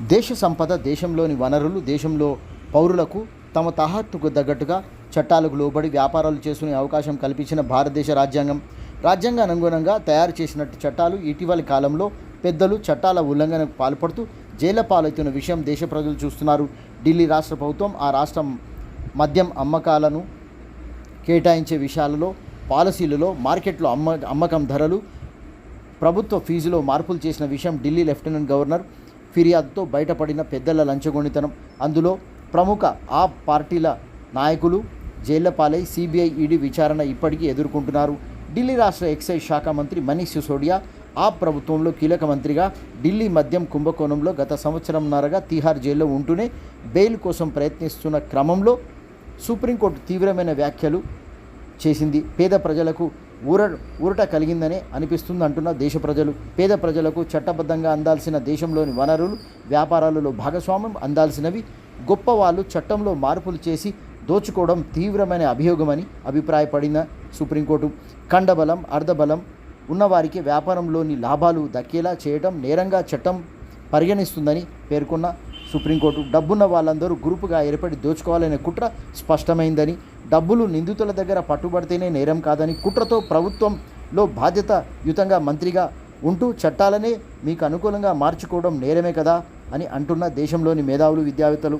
దేశ సంపద దేశంలోని వనరులు దేశంలో పౌరులకు తమ తాహత్తుకు తగ్గట్టుగా చట్టాలకు లోబడి వ్యాపారాలు చేసుకునే అవకాశం కల్పించిన భారతదేశ రాజ్యాంగం. రాజ్యాంగ అనుగుణంగా తయారు చేసినట్టు చట్టాలు ఇటీవలి కాలంలో పెద్దలు చట్టాల ఉల్లంఘనకు పాల్పడుతూ జైళ్ళ పాలవుతున్న విషయం దేశ ప్రజలు చూస్తున్నారు. ఢిల్లీ రాష్ట్ర ప్రభుత్వం ఆ రాష్ట్రం మద్యం అమ్మకాలను కేటాయించే విషయాలలో పాలసీలలో మార్కెట్లో అమ్మ అమ్మకం ధరలు ప్రభుత్వ ఫీజులో మార్పులు చేసిన విషయం ఢిల్లీ లెఫ్టినెంట్ గవర్నర్ ఫిర్యాదుతో బయటపడిన పెద్దల లంచగొండితనం. అందులో ప్రముఖ ఆ పార్టీల నాయకులు జైళ్ళపాలై సిబిఐ ఈడీ విచారణ ఇప్పటికీ ఎదుర్కొంటున్నారు. ఢిల్లీ రాష్ట్ర ఎక్సైజ్ శాఖ మంత్రి మనీష్ సిసోడియా ఆ ప్రభుత్వంలో కీలక మంత్రిగా ఢిల్లీ మద్యం కుంభకోణంలో గత సంవత్సరంన్నరగా తీహార్ జైల్లో ఉంటూనే బెయిల్ కోసం ప్రయత్నిస్తున్న క్రమంలో సుప్రీంకోర్టు తీవ్రమైన వ్యాఖ్యలు చేసింది. పేద ప్రజలకు ఊర ఊరట కలిగిందనే అనిపిస్తుంది అంటున్న దేశ ప్రజలు. పేద ప్రజలకు చట్టబద్ధంగా అందాల్సిన దేశంలోని వనరులు వ్యాపారాలలో భాగస్వామ్యం అందాల్సినవి గొప్ప వాళ్ళు చట్టంలో మార్పులు చేసి దోచుకోవడం తీవ్రమైన అభియోగమని అభిప్రాయపడిన సుప్రీంకోర్టు. కండబలం అర్ధబలం ఉన్నవారికి వ్యాపారంలోని లాభాలు దక్కేలా చేయడం నేరంగా చట్టం పరిగణిస్తుందని పేర్కొన్న సుప్రీంకోర్టు. డబ్బున్న వాళ్ళందరూ గ్రూపుగా ఏర్పడి దోచుకోవాలనే కుట్ర స్పష్టమైందని డబ్బులు నిందితుల దగ్గర పట్టుబడితేనే నేరం కాదని కుట్రతో ప్రభుత్వంలో బాధ్యతయుతంగా మంత్రిగా ఉంటూ చట్టాలనే మీకు అనుకూలంగా మార్చుకోవడం నేరమే కదా అని అంటున్న దేశంలోని మేధావులు విద్యావేత్తలు.